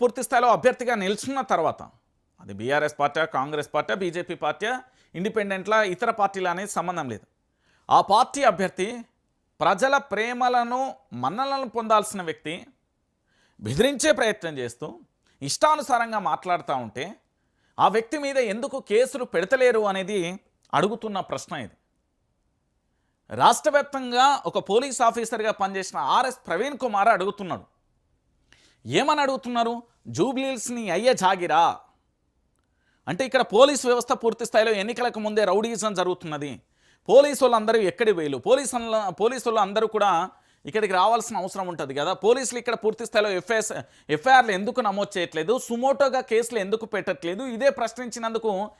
పూర్తి స్థాయిలో అభ్యర్థిగా నిల్చున్న తర్వాత అది BRS party Congress party BJP party ఇండిపెండెంట్లా ఇతర పార్టీలు అనేది సంబంధం లేదు. ఆ పార్టీ అభ్యర్థి ప్రజల ప్రేమలను మన్నలను పొందాల్సిన వ్యక్తి బెదిరించే ప్రయత్నం చేస్తూ ఇష్టానుసారంగా మాట్లాడుతూ ఉంటే ఆ వ్యక్తి మీద ఎందుకు కేసులు పెడతలేరు అనేది అడుగుతున్న ప్రశ్న ఇది. రాష్ట్రవ్యాప్తంగా ఒక పోలీస్ ఆఫీసర్గా పనిచేసిన ఆర్ఎస్ ప్రవీణ్ కుమార్ అడుగుతున్నాడు. ఏమని అడుగుతున్నారు? జూబ్లీల్స్ని అయ్యే జాగిరా. అంటే ఇక్కడ పోలీస్ వ్యవస్థ పూర్తి స్థాయిలో ఎన్నికలకు ముందే రౌడీజం జరుగుతున్నది. పోలీసు వాళ్ళందరూ ఎక్కడి వేలు పోలీసు వాళ్ళ- పోలీసు అందరూ కూడా ఇక్కడికి రావాల్సిన అవసరం ఉంటుంది కదా. పోలీసులు ఇక్కడ పూర్తి స్థాయిలో ఎఫ్ఐఎస్ ఎఫ్ఐఆర్లు ఎందుకు నమోదు చేయట్లేదు? సుమోటోగా కేసులు ఎందుకు పెట్టట్లేదు? ఇదే ప్రశ్నించినందుకు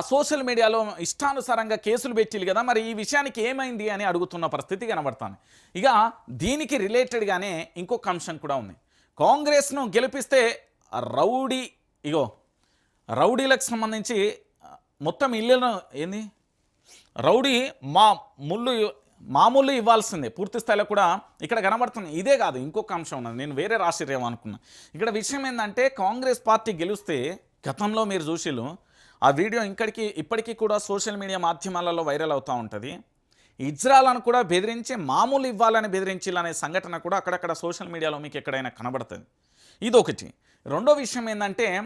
సోషల్ మీడియాలో ఇష్టానుసారంగా కేసులు పెట్టిలు కదా. మరి ఈ విషయానికి ఏమైంది అని అడుగుతున్న పరిస్థితి కనబడతాను ఇక దీనికి రిలేటెడ్గానే ఇంకొక అంశం కూడా ఉంది. కాంగ్రెస్ను గెలిపిస్తే రౌడీ ఇగో రౌడీలకు సంబంధించి మొత్తం ఇల్లును ఏంది? రౌడీ మా ముళ్ళు మామూలు ఇవ్వాల్సిందే. పూర్తి స్థాయిలో కూడా ఇక్కడ కనబడుతుంది ఇదే కాదు ఇంకొక అంశం ఉన్నది. నేను వేరే రాసిరేమో అనుకున్నా. ఇక్కడ విషయం ఏంటంటే కాంగ్రెస్ పార్టీ గెలిస్తే గతంలో మీరు చూసిలు ఆ వీడియో ఇక్కడికి ఇప్పటికీ కూడా సోషల్ మీడియా మాధ్యమాలలో వైరల్ అవుతూ ఉంటుంది. ఇజ్రాలను కూడా బెదిరించి మామూలు ఇవ్వాలని బెదిరించాలనే సంఘటన కూడా అక్కడక్కడ సోషల్ మీడియాలో మీకు ఎక్కడైనా కనబడుతుంది. ఇదొకటి. రెండో విషయం ఏంటంటే